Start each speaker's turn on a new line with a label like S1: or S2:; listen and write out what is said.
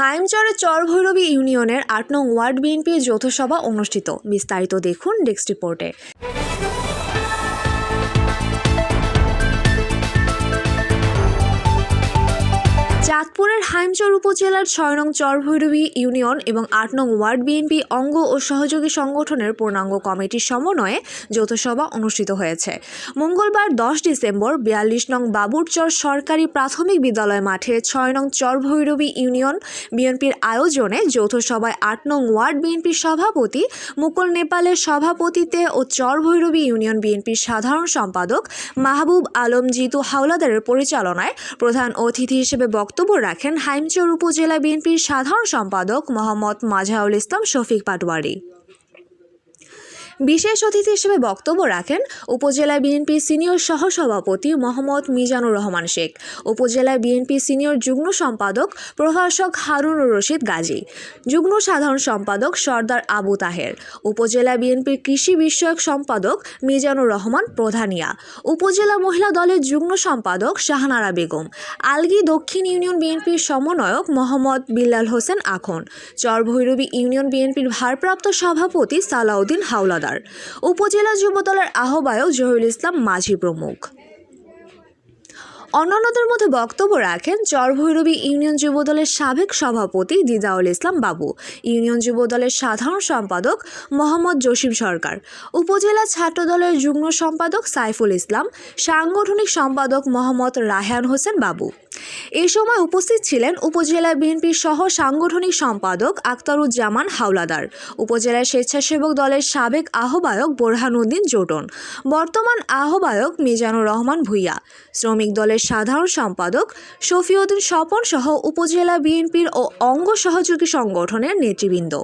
S1: হাইমচরের চরভৈরবী ইউনিয়নের আট নং ওয়ার্ড বিএনপির যৌথ সভা অনুষ্ঠিত। বিস্তারিত দেখুন ডেস্ক রিপোর্টে। চাঁদপুরের হাইমচর উপজেলার ছয় নং চরভৈরবী ইউনিয়ন এবং আট নং ওয়ার্ড বিএনপি অঙ্গ ও সহযোগী সংগঠনের পূর্ণাঙ্গ কমিটির সমন্বয়ে যৌথ সভা অনুষ্ঠিত হয়েছে। মঙ্গলবার দশ ডিসেম্বর বিয়াল্লিশ নং বাবুরচর সরকারি প্রাথমিক বিদ্যালয় মাঠে ছয় নং চরভৈরবী ইউনিয়ন বিএনপির আয়োজনে যৌথ সভায় আট নং ওয়ার্ড বিএনপির সভাপতি মুকুল নেপালের সভাপতিত্বে ও চরভৈরবী ইউনিয়ন বিএনপির সাধারণ সম্পাদক মাহবুব আলম জিতু হাওলাদারের পরিচালনায় প্রধান অতিথি হিসেবে বক্তব্য রাখেন হাইমচর উপজেলা বিএনপির সাধারণ সম্পাদক মোহাম্মদ মাঝাউল ইসলাম শফিক পাটওয়ারি বিশেষ অতিথি হিসেবে বক্তব্য রাখেন উপজেলা বিএনপি সিনিয়র সহসভাপতি মোহাম্মদ মিজানুর রহমান শেখ উপজেলা বিএনপি সিনিয়র যুগ্ম সম্পাদক প্রভাষক হারুনুর রশিদ গাজী, যুগ্ম সাধারণ সম্পাদক সর্দার আবু তাহের উপজেলা বিএনপির কৃষি বিষয়ক সম্পাদক মিজানুর রহমান প্রধানিয়া, উপজেলা মহিলা দলের যুগ্ম সম্পাদক শাহনারা বেগম, আলগি দক্ষিণ ইউনিয়ন বিএনপির সমন্বয়ক মোহাম্মদ বিল্লাল হোসেন আখন, চরভৈরবী ইউনিয়ন বিএনপির ভারপ্রাপ্ত সভাপতি সালাউদ্দিন হাওলাদার। উপজেলা যুবদলের আহ্বায়ক জহিরুল ইসলাম মাঝি প্রমুখ। অন্যান্যদের মধ্যে বক্তব্য রাখেন চরভৈরবী ইউনিয়ন যুবদলের সাবেক সভাপতি দিদাউল ইসলাম বাবু, ইউনিয়ন যুবদলের সাধারণ সম্পাদক মোহাম্মদ জসিম সরকার, উপজেলা ছাত্রদলের যুগ্ম সম্পাদক সাইফুল ইসলাম, সাংগঠনিক সম্পাদক মোহাম্মদ রায়হান হোসেন বাবু। এ সময় উপস্থিত ছিলেন উপজেলা বিএনপির সহ সাংগঠনিক সম্পাদক আক্তারুজ্জামান হাওলাদার উপজেলা স্বেচ্ছাসেবক দলের সাবেক আহ্বায়ক বোরহানুদ্দিন জোটন, বর্তমান আহ্বায়ক মিজানুর রহমান ভুইয়া, শ্রমিক দলের সাধারণ সম্পাদক শফিউদ্দিন স্বপন সহ উপজেলা বিএনপির ও অঙ্গ সহযোগী সংগঠনের নেতৃবৃন্দ।